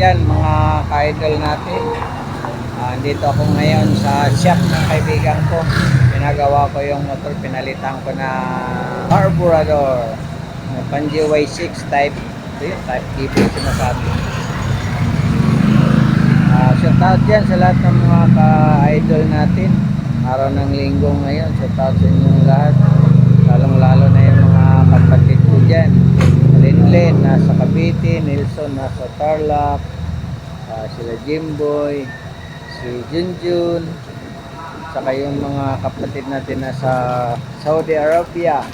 dyan mga ka-idol natin. Ah, dito ako ngayon sa shop ng kaibigan ko. Pinagawa ko yung motor, pinalitan ko na carburetor. Na Pan GY6 type. Ito yun, type TP sinasabi. Ah, shout out dyan sa lahat ng mga ka-idol natin. Araw ng linggo ngayon. Shout out sa inyong lahat. Lalong lalo na yung mga kapatid ko dyan. Linlen nasa Cavite, Nelson nasa Tarlac, ah, sila Jimboy, si Junjun, saka yung mga kapatid natin nasa Saudi Arabia,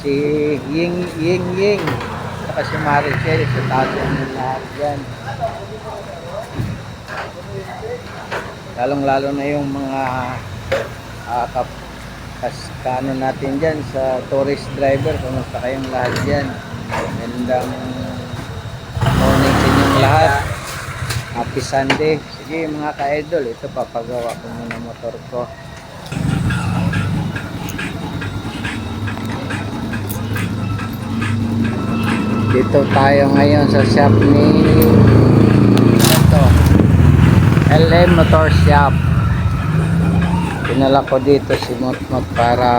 si Ying Ying Ying, saka si Maricel, sa taas yung lahat dyan. Lalong lalo na yung mga uh, kap kas kano natin dyan sa tourist driver, kumusta kayong lahat dyan? Magandang morning sa inyong lahat. Happy Sunday. Sige mga ka-idol, ito papagawa ko muna motor ko. Dito tayo ngayon sa shop ni ito, LM Motor Shop. Pinala ko dito si Motmot para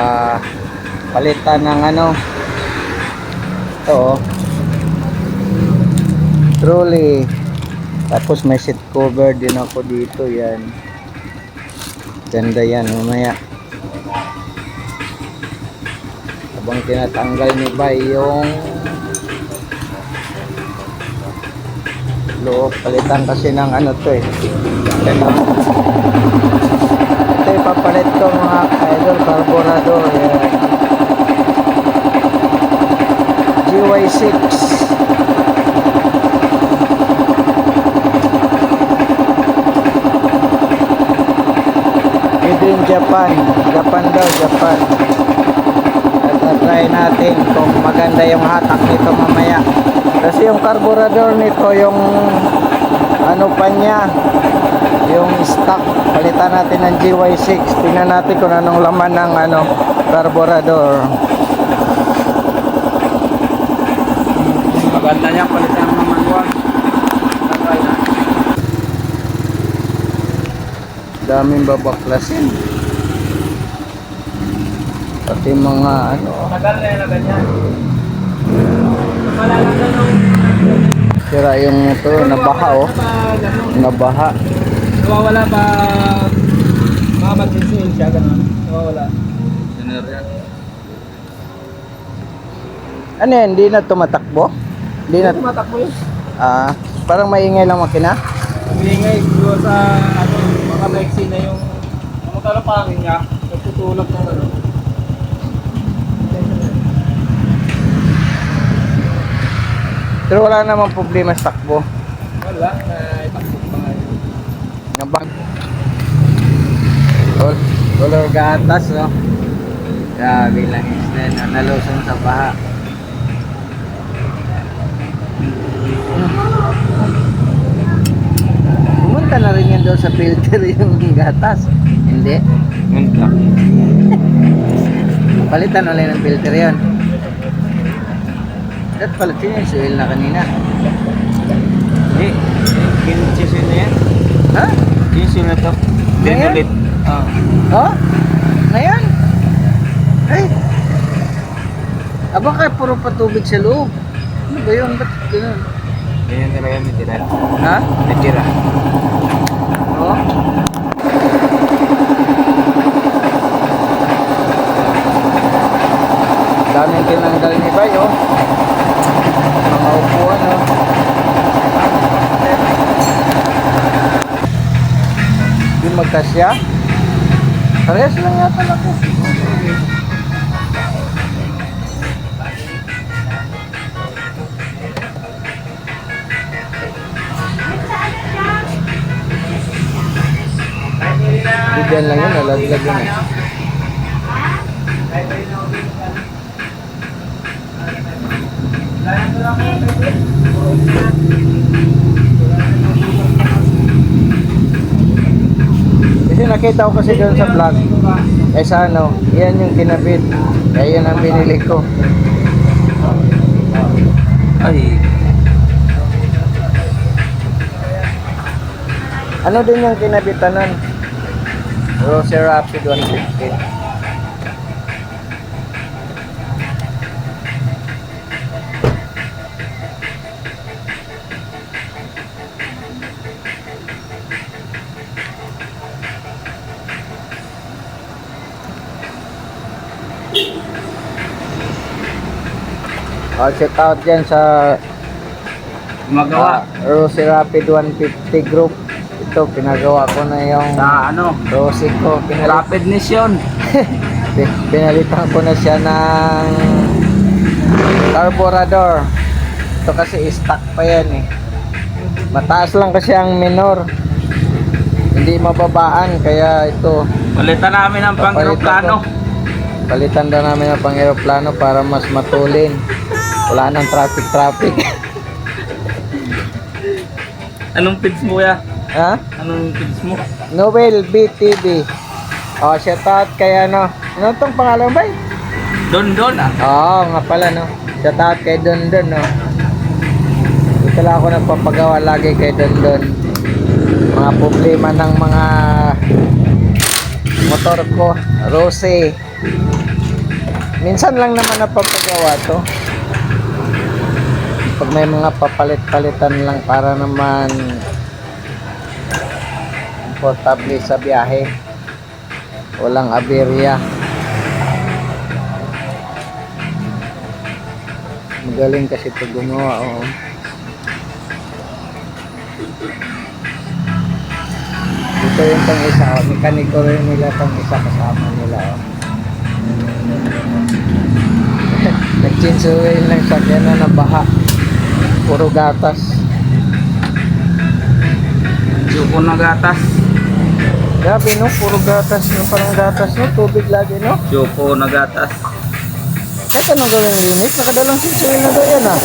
palitan ng ano ito oh. Truly. Tapos may seat cover din ako dito yan. Ganda yan mamaya. Habang tinatanggal ni Bay yung loob. Palitan kasi ng ano to eh. Ito. Ipapalit ko mga idol carburetor. Yan. GY6 Made Japan. Japan daw, Japan. At na-try natin kung maganda yung hatak nito mamaya. Kasi yung carburetor nito yung ano pa niya yung stock. Palitan natin ng GY6 tingnan natin kung anong laman ng ano carburetor Maganda niya, palitan ng manual. Tatry na. Daming babaklasin. Pati mga ano. Tagal na yan na ganyan. Sira yung motor nabaha oh. nabaha. Nawawala ba... Mga mag-insul siya, gano'n. Nawawala. Ano yan? Hindi na tumatakbo? Hindi na Tumatakbo yun. ah parang maingay lang makina? Umingay siguro sa ano, mga Mexi na yung ang magkalapangin niya, nagtutulog ng ano. pero wala namang problema sa takbo. Wala, na itakbo pa nga yun. nabang Col- color gatas no? Grabe lang isda na nalusong sa baha pumunta na rin yan doon sa filter yung gatas hindi Munta. palitan ulit ng filter yun Dapat palitin yung suel na kanina Eh, kinchisin na yan. ha? Kinchisin na to. Then Ngayon? ulit. Ah. Oh? Ngayon? Ay! Aba kaya puro patubig sa loob. Ano ba yun? Ba't ganun? Ganyan talaga may tira. Ha? May tira. Oo. Daming tinanggal ni Bay, oh. Mga upuan, oh. Di magkasya? Parehas lang yata na ko. Bigyan lang yun, nalaglag yun eh. Kasi nakita ko kasi doon sa vlog. Eh sa ano, yan yung kinabit. Kaya yan ang binili ko. Ay. Ano din yung kinabitan nun? Rose Rapid 150. Oh, check out dyan sa Gumagawa. Ah, Rosy Rapid 150 group. Ito, pinagawa ko na yung Sa ano? Rosy ko. Pinalit, Rapid Mission. pi- pinalitan ko na siya ng carburetor. Ito kasi stock pa yan eh. Mataas lang kasi ang minor. Hindi mababaan kaya ito Palitan namin ang pang Papalitan aeroplano. palitan daw namin ang pang aeroplano para mas matulin. Wala nang traffic-traffic. Anong feeds mo ya? Ha? Anong feeds mo? Noel BTV. Oh, shout out kay ano. Ano tong pangalan ba? Don Don ah. Oo, nga pala no. Shout out kay Don Don no. Dito lang ako nagpapagawa lagi kay Don Don. Mga problema ng mga motor ko, Rose. Minsan lang naman napapagawa to. Pag may mga papalit-palitan lang para naman komportable sa biyahe. Walang aberya. Magaling kasi ito gumawa, oo. Ito yung pang isa, oh. Mekaniko rin nila pang isa kasama nila, oh. Nagchinsuin lang sa kaya na baha. Puro gatas. Yuko na gatas. Grabe no, puro gatas no, parang gatas no, tubig lagi no. Yuko na gatas. Kahit anong gawin linis, nakadalang sinsuin na yan ah.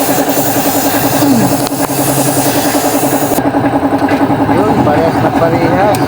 Yun, parehas na parehas.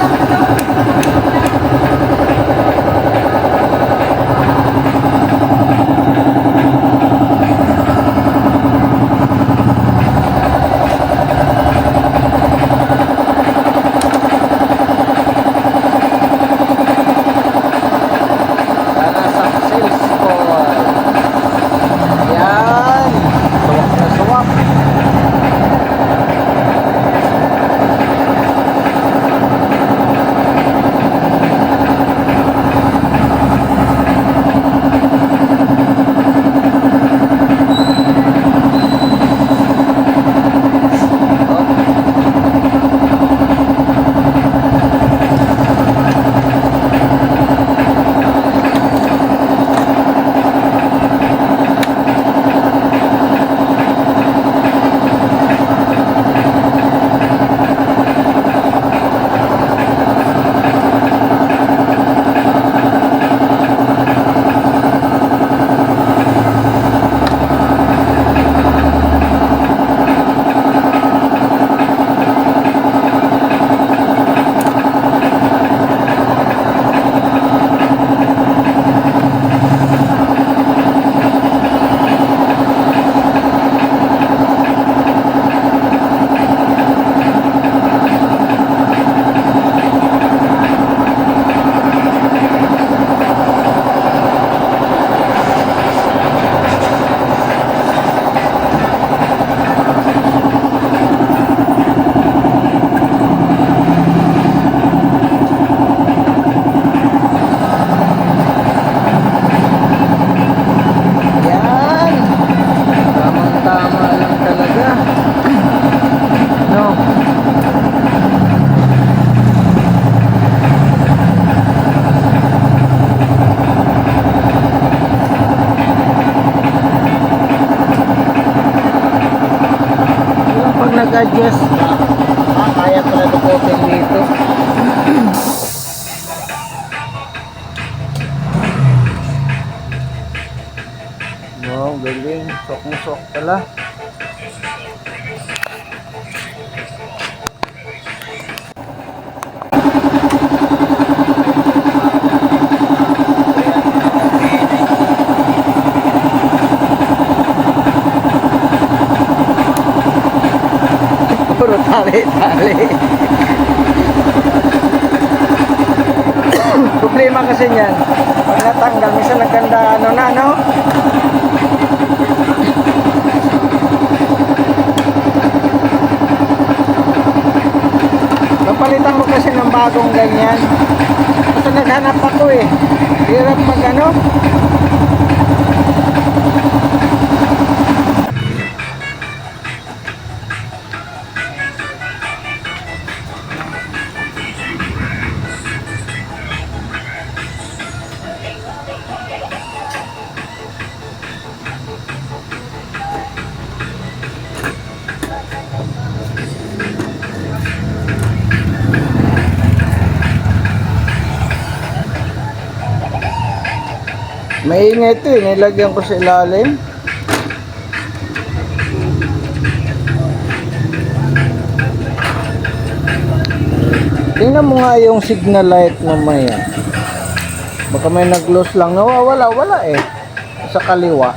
Yung pag tali. Problema kasi niyan. Pag natanggal, minsan nagkanda ano na, no? Napalitan mo kasi ng bagong ganyan. Kasi naghanap ako eh. Hirap mag ano. Maingay ito eh. Nilagyan ko sa ilalim. Tingnan mo nga yung signal light mamaya. Baka may nag-lose lang. Nawawala, wala eh. Sa kaliwa.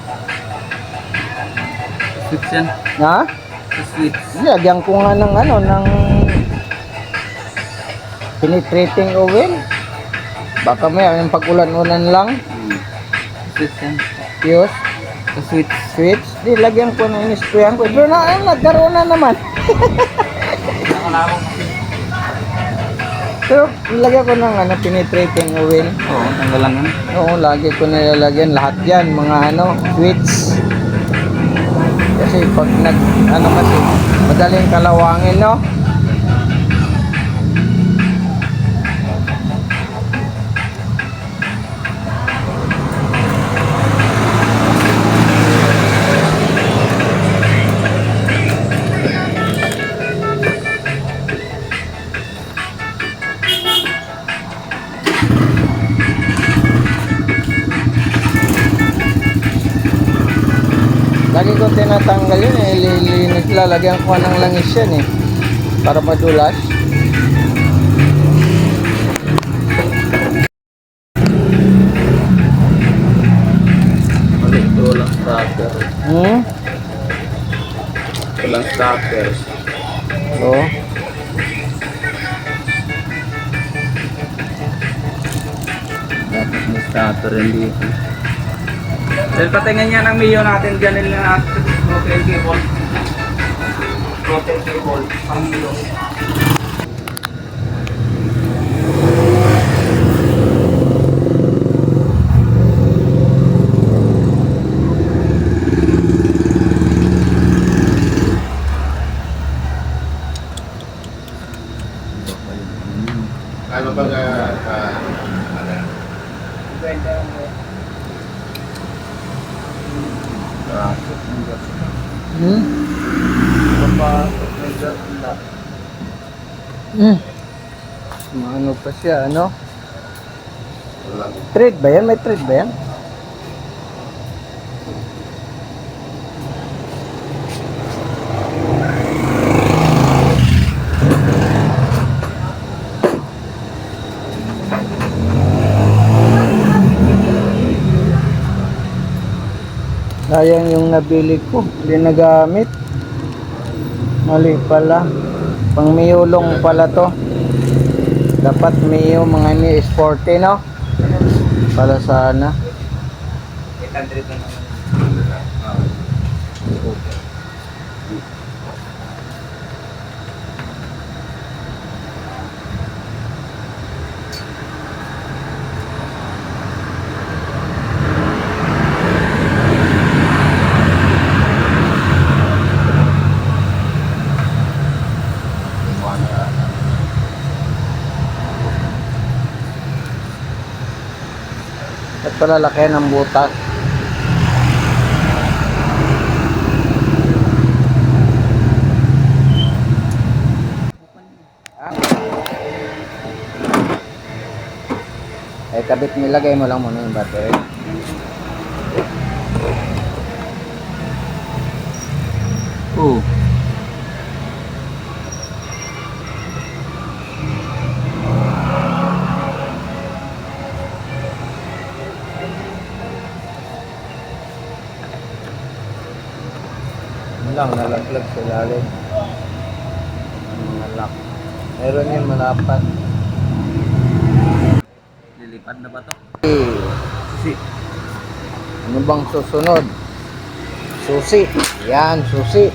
Switch yan. Ha? Switch. Lagyan ko nga ng ano, ng penetrating oil. Baka may yung pag-ulan-ulan lang. Yan. Fuse, Sa switch. switch. Di, lagyan ko na in-sprayan ko. Pero na, ay, nagkaroon na naman. Pero lagyan ko ng ano, penetrating oil. Oo, tanggalan yan. Oo, lagi ko nilalagyan lahat yan, mga ano, switch. Kasi pag nag, ano kasi, madaling kalawangin, no? Lagi ko tinatanggal yun eh, lilinis, lalagyan ko ng langis yan eh. Para madulas. Walang starter. Hmm? Walang starter. Oo. Dapat may starter yan dito. Dahil patingin niya ng Mio natin, dyan nila natin protein cable. Protein cable, pang Mio. Ano ba nga, ah, ano, Hmm? Hmm. Ano pa siya, ano? Trade ba yan? May trade ba yan? Sayang yung nabili ko. Hindi nagamit. Mali pala. Pang miyulong pala to. Dapat Mio, mga Mio Sporty, no? Para sana. 800 na naman. At pala laki ng butas. Eh, kabit nilagay mo lang muna yung battery. Oo. Nalaglag sa ilalim. Mga lock. Meron yun, malapat. Lipad na ba to? Eh, Si. Ano bang susunod? Susi. Yan, susi.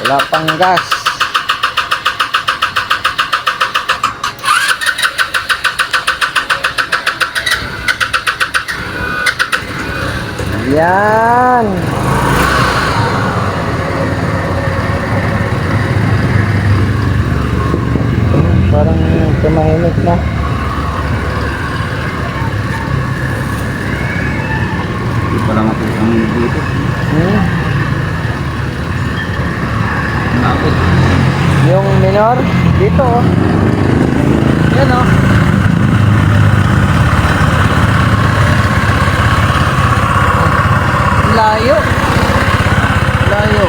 Wala pang gas. Yan. Parang tumahimik na. Hindi pa lang ako ang dito. Hmm. Nakot. Yung minor, dito oh. Yan oh. Layo. Layo.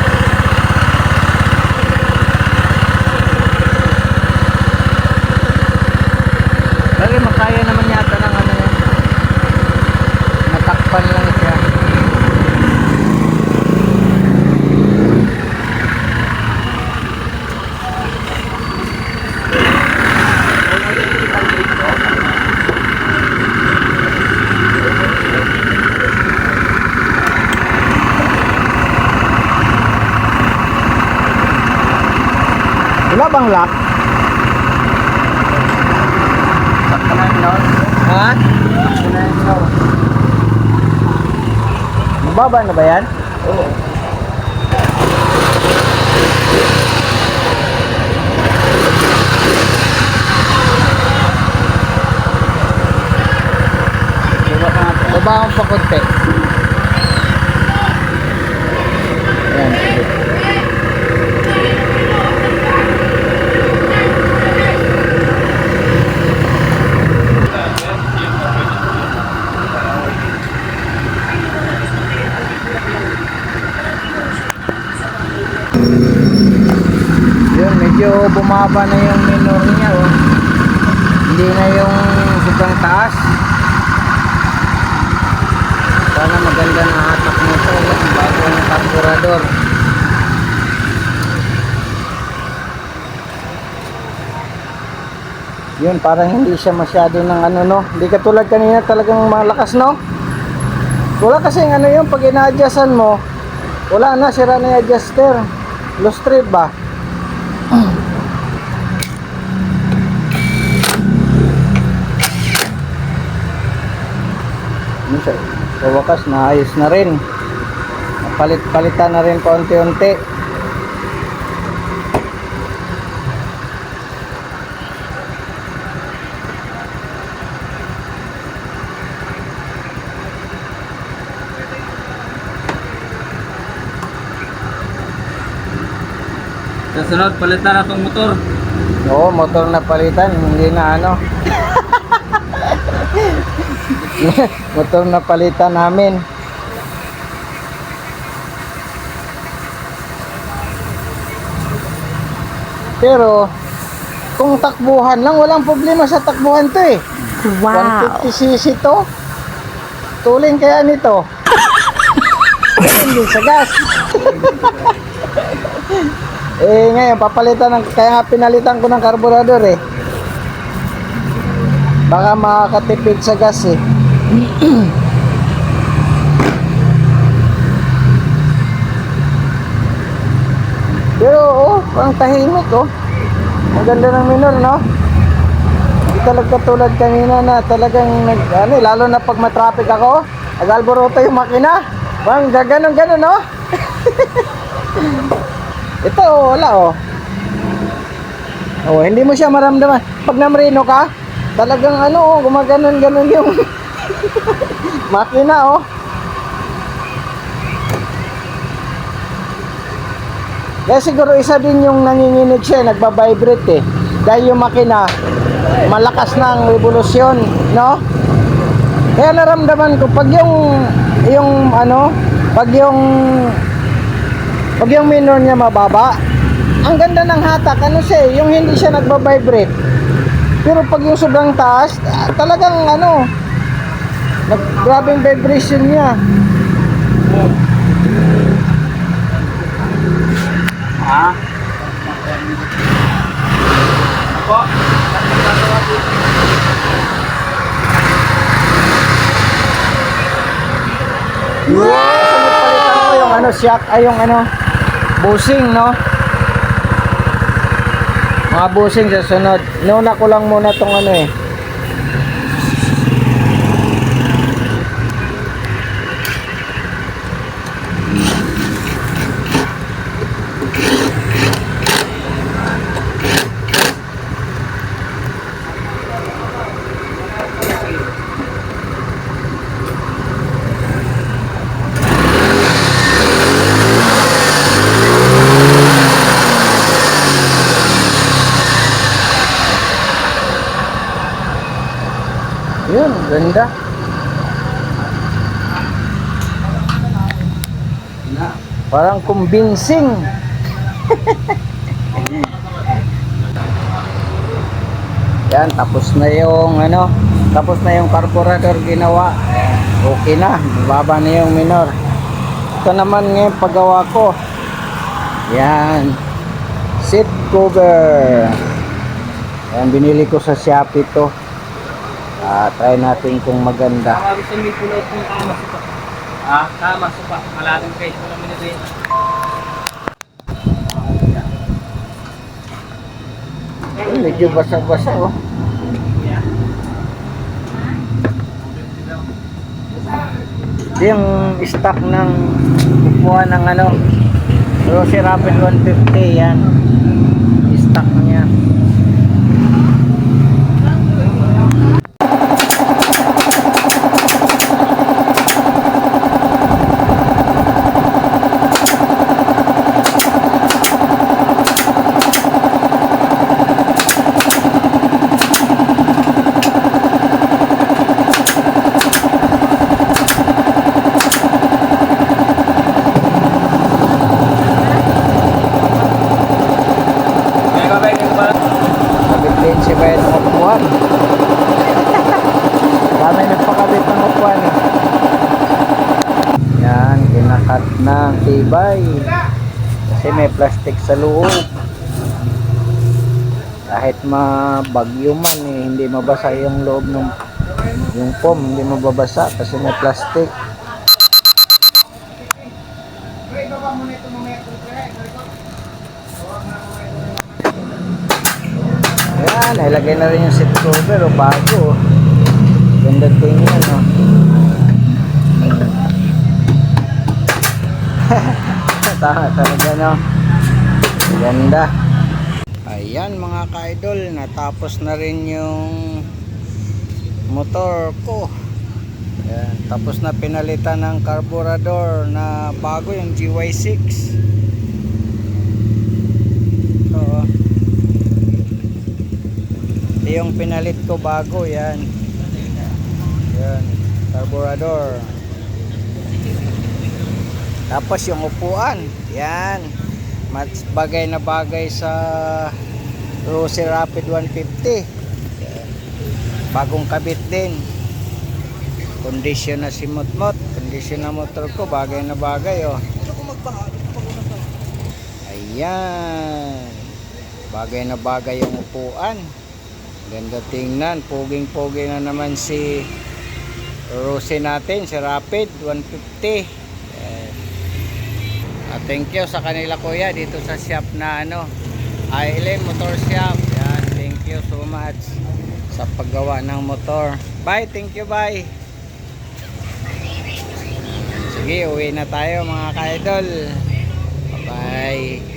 Lagi makaya naman yata ng ano yan. Natakpan lang siya. Wala bang lock? Ha? Mababa na ba yan? Oo. Baba akong pa medyo bumaba na yung minor niya oh. Hindi na yung sobrang taas. Sana maganda na hatak nito bago ng karburador. Yun, parang hindi siya masyado ng ano no. Hindi katulad kanina talagang malakas no. Wala kasi ano yun, pag ina-adjustan mo, wala na, sira na yung adjuster. Low strip ba? Sa, sa wakas, naayos na rin. Palit-palitan na rin paunti-unti. Sa sunod, palitan na itong motor. Oo, motor na palitan, hindi na ano. motor na palitan namin. Pero, kung takbuhan lang, walang problema sa takbuhan to eh. Wow. 150cc to. Tuling kaya nito. Hindi sa gas. eh ngayon, papalitan ng, kaya nga pinalitan ko ng karburador eh. Baka makakatipid sa gas eh. Pero oh, parang tahimik oh. Maganda ng minor no? Hindi talaga tulad kanina na talagang nag, ano, lalo na pag matraffic ako, nag-alboroto yung makina. Bang gaganon ganon no? Ito oh, wala oh. Oh, hindi mo siya maramdaman. Pag namrino ka, talagang ano oh, gumaganon ganon yung makina oh. Kaya siguro isa din yung nanginginig siya, nagbabibrate eh. Dahil yung makina, malakas ng revolusyon, no? Kaya naramdaman ko, pag yung, yung ano, pag yung, pag yung minor niya mababa, ang ganda ng hatak, ano siya eh, yung hindi siya nagbabibrate. Pero pag yung sobrang taas, ah, talagang ano, Nag, grabing vibration niya. Ha? Ako? Yung ano, shock, ay yung ano, busing, no? Mga busing sa sunod. Nuna ko lang muna tong ano eh. Yun, ganda. Parang convincing. Yan, tapos na yung ano, tapos na yung carburetor ginawa. Okay na, baba na yung minor. Ito naman ngayon paggawa ko. Yan. Seat cover. Yan, binili ko sa Shopee to. Ah, try natin kung maganda. Tama gusto may pulot ng tama sa pa. Ah, tama sa pa. Malaking kayo. Wala mo nito Ay, medyo basa-basa oh. Ito yung stock ng kukuha ng ano Rosy Rapid 150 yan stock niya Kaya ka ba yung ba? kabit din si Bayan ng upuan dami nagpakabit ng upuan eh. yan kinakat ng tibay kasi may plastic sa loob kahit mabagyo man eh, hindi mabasa yung loob ng yung foam hindi mababasa kasi may plastic Ayan, nilagay na rin yung seat cover o bago. oh. Ganda tingnan oh. Tama talaga no. Ganda. Ayan mga ka-idol, natapos na rin yung motor ko. Ayan, tapos na pinalitan ng carburetor na bago yung GY6. Oo. Ito yung pinalit ko bago yan. Yan, carburetor. Tapos yung upuan, yan. Mas bagay na bagay sa Rosy Rapid 150. Yan. Bagong kabit din. Kondisyon na si Motmot. Kondisyon na motor ko, bagay na bagay oh. Ayan. Bagay na bagay yung upuan. Ganda tingnan. Puging-pugi na naman si Rosy natin, si Rapid 150. Yan. Ah, thank you sa kanila kuya dito sa shop na ano, Island Motor Shop. Yan, thank you so much sa paggawa ng motor. Bye, thank you, bye. Sige, uwi na tayo mga ka-idol. Bye-bye.